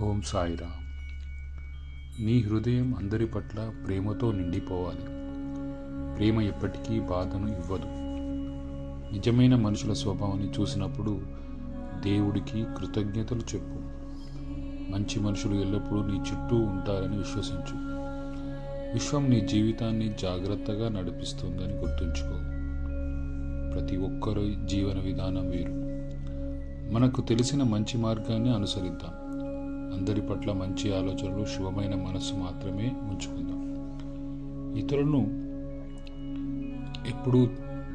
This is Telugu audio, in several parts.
ఓం సాయిరా నీ హృదయం అందరి పట్ల ప్రేమతో నిండిపోవాలి. ప్రేమ ఎప్పటికీ బాధను ఇవ్వదు. నిజమైన మనుషుల స్వభావాన్ని చూసినప్పుడు దేవుడికి కృతజ్ఞతలు చెప్పు. మంచి మనుషులు ఎల్లప్పుడూ నీ చుట్టూ ఉంటారని విశ్వసించు. విశ్వం నీ జీవితాన్ని జాగ్రత్తగా నడిపిస్తుందని గుర్తుంచుకో. ప్రతి ఒక్కరి జీవన విధానం వేరు. మనకు తెలిసిన మంచి మార్గాన్ని అనుసరిద్దాం. అందరి పట్ల మంచి ఆలోచనలు శుభమైన మనస్సు మాత్రమే ఉంచుకుందాం. ఇతరులను ఎప్పుడూ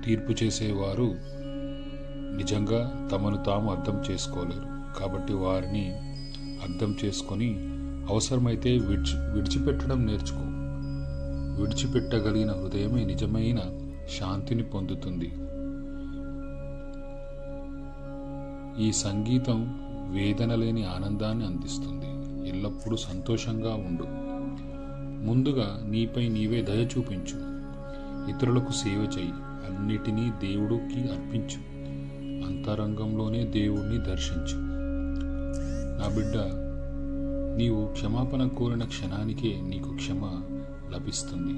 తీర్పు చేసేవారు నిజంగా తమను తాము అర్థం చేసుకోలేరు. కాబట్టి వారిని అర్థం చేసుకొని అవసరమైతే విడిచి విడిచిపెట్టడం నేర్చుకో. విడిచిపెట్టగలిగిన హృదయమే నిజమైన శాంతిని పొందుతుంది. ఈ సంగీతం వేదన లేని ఆనందాన్ని అందిస్తుంది. ఎల్లప్పుడూ సంతోషంగా ఉండు. ముందుగా నీపై నీవే దయ చూపించు. ఇతరులకు సేవ చెయ్యి అన్నిటినీ దేవుడికి అర్పించు. అంతరంగంలోనే దేవుణ్ణి దర్శించు. నా బిడ్డ నీవు క్షమాపణ కోరిన క్షణానికే నీకు క్షమ లభిస్తుంది.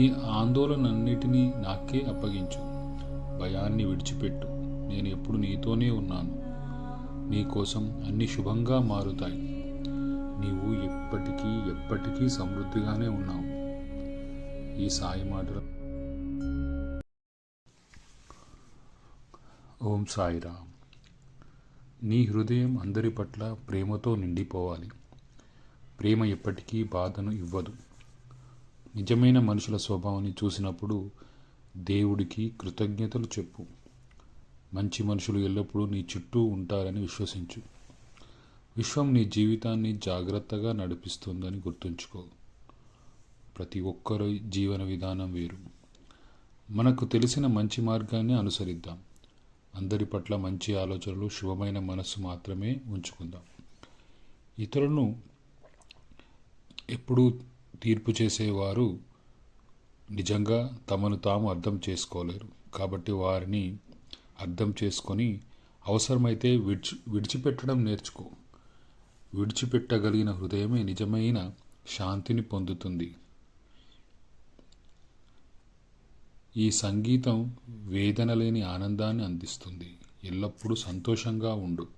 నీ ఆందోళనన్నిటినీ నాకే అప్పగించు. భయాన్ని విడిచిపెట్టు. నేను ఎప్పుడు నీతోనే ఉన్నాను. నీకోసం అన్ని శుభంగా మారుతాయి. నీవు ఎప్పటికీ ఎప్పటికీ సమృద్ధిగానే ఉన్నావు. ఈ సాయి మాటలు ఓం సాయిరామ్ నీ హృదయం అందరి పట్ల ప్రేమతో నిండిపోవాలి. ప్రేమ ఎప్పటికీ బాధను ఇవ్వదు. నిజమైన మనుషుల స్వభావాన్ని చూసినప్పుడు దేవుడికి కృతజ్ఞతలు చెప్పు. మంచి మనుషులు ఎల్లప్పుడూ నీ చుట్టూ ఉంటారని విశ్వసించు. విశ్వం నీ జీవితాన్ని జాగ్రత్తగా నడిపిస్తుందని గుర్తుంచుకో. ప్రతి ఒక్కరి జీవన విధానం వేరు. మనకు తెలిసిన మంచి మార్గాన్ని అనుసరిద్దాం. అందరి పట్ల మంచి ఆలోచనలు శుభమైన మనస్సు మాత్రమే ఉంచుకుందాం. ఇతరులను ఎప్పుడూ తీర్పు చేసేవారు నిజంగా తమను తాము అర్థం చేసుకోలేరు. కాబట్టి వారిని అర్థం చేసుకొని అవసరమైతే విడిచి విడిచిపెట్టడం నేర్చుకో. విడిచిపెట్టగలిగిన హృదయమే నిజమైన శాంతిని పొందుతుంది. ఈ సంగీతం వేదన లేని ఆనందాన్ని అందిస్తుంది. ఎల్లప్పుడూ సంతోషంగా ఉండు.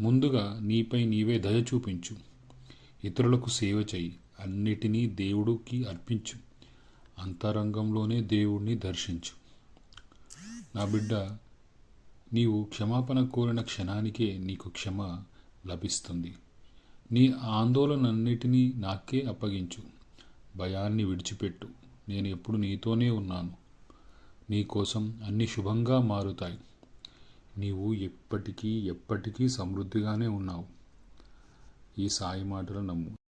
ముందుగా నీపై నీవే దయ చూపించు. ఇతరులకు సేవ చెయ్యి. అన్నిటినీ దేవుడికి అర్పించు. అంతరంగంలోనే దేవుణ్ణి దర్శించు. నా బిడ్డ నీవు క్షమాపణ కోరిన క్షణానికే నీకు క్షమ లభిస్తుంది. నీ ఆందోళనన్నిటినీ నాకే అప్పగించు. భయాన్ని విడిచిపెట్టు. నేను ఎప్పుడు నీతోనే ఉన్నాను. నీ కోసం అన్ని శుభంగా మారుతాయి. నీవు ఎప్పటికీ ఎప్పటికీ సమృద్ధిగానే ఉన్నావు. ఈ సాయి మాటలు నమ్ము.